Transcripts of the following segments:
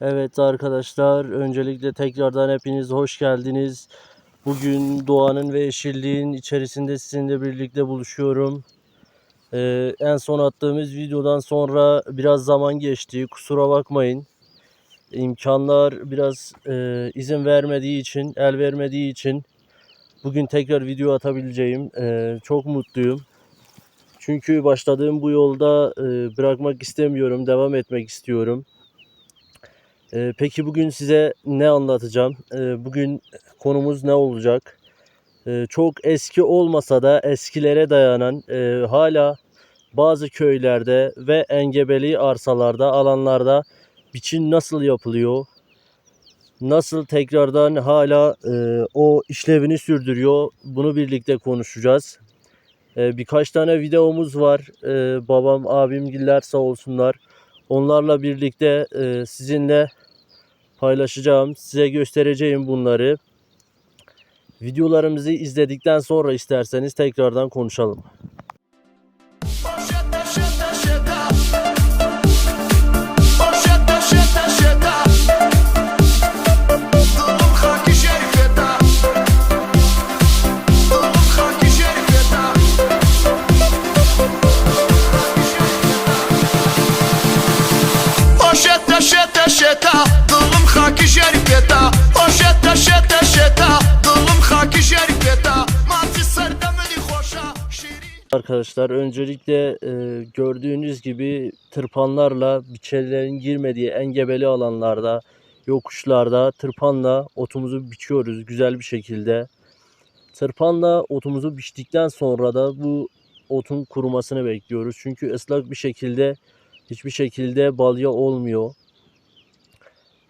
Evet arkadaşlar, öncelikle tekrardan hepiniz hoş geldiniz. Bugün doğanın ve yeşilliğin içerisinde sizinle birlikte buluşuyorum. Ee, en son attığımız videodan sonra biraz zaman geçti, kusura bakmayın. İmkanlar biraz e, izin vermediği için, el vermediği için bugün tekrar video atabileceğim. Ee, çok mutluyum. Çünkü başladığım bu yolda e, bırakmak istemiyorum, devam etmek istiyorum. Ee, peki bugün size ne anlatacağım? Ee, bugün konumuz ne olacak? Ee, çok eski olmasa da eskilere dayanan e, hala bazı köylerde ve engebeli arsalarda, alanlarda biçim nasıl yapılıyor? Nasıl tekrardan hala e, o işlevini sürdürüyor? Bunu birlikte konuşacağız. Birkaç tane videomuz var. Babam, abim giller sağ olsunlar. Onlarla birlikte e, sizinle paylaşacağım. Size göstereceğim bunları. Videolarımızı izledikten sonra isterseniz tekrardan konuşalım. Sheta, sheta, Arkadaşlar öncelikle e, gördüğünüz gibi tırpanlarla biçerlerin girmediği engebeli alanlarda, yokuşlarda tırpanla otumuzu biçiyoruz güzel bir şekilde. Tırpanla otumuzu biçtikten sonra da bu otun kurumasını bekliyoruz. Çünkü ıslak bir şekilde hiçbir şekilde balya olmuyor.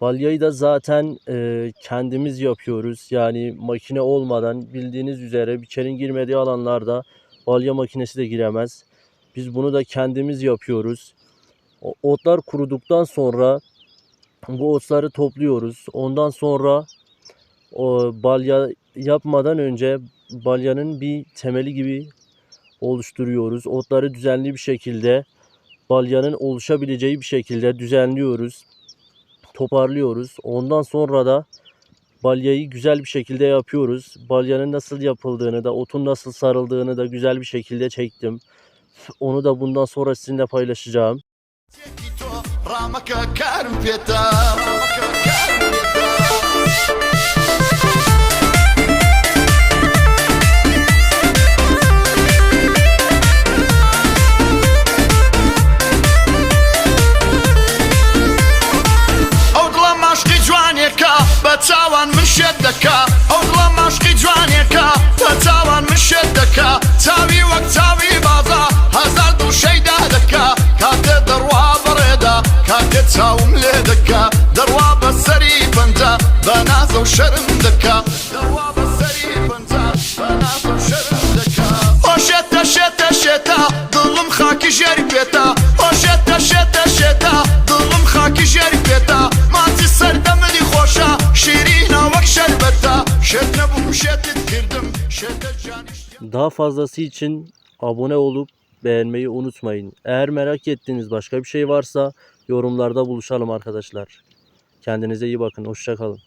Balyayı da zaten e, kendimiz yapıyoruz. Yani makine olmadan bildiğiniz üzere biçerin girmediği alanlarda balya makinesi de giremez. Biz bunu da kendimiz yapıyoruz. O otlar kuruduktan sonra bu otları topluyoruz. Ondan sonra o balya yapmadan önce balyanın bir temeli gibi oluşturuyoruz. Otları düzenli bir şekilde balyanın oluşabileceği bir şekilde düzenliyoruz. Toparlıyoruz. Ondan sonra da balyayı güzel bir şekilde yapıyoruz. Balyanın nasıl yapıldığını da, otun nasıl sarıldığını da güzel bir şekilde çektim. Onu da bundan sonra sizinle paylaşacağım. دەکا ئەو دڵە ماشقی جوانێکە بە چاوان من شێت دەکا چاوی وەک چاوی بازا هەزار دوو شەیدا دەکا کاتێ دەڕوا بەڕێدا کاتێ چاوم لێ دەکا دەڕوا بە سەری پەنجە بە نازە و شەرم دەکا دەڕوا بە سەری پەنجە بە نازە و شەرم دەکا ئۆ شێتە شێتە دڵم خاکی ژێری پێتا. ئۆ Daha fazlası için abone olup beğenmeyi unutmayın. Eğer merak ettiğiniz başka bir şey varsa yorumlarda buluşalım arkadaşlar. Kendinize iyi bakın. Hoşça kalın.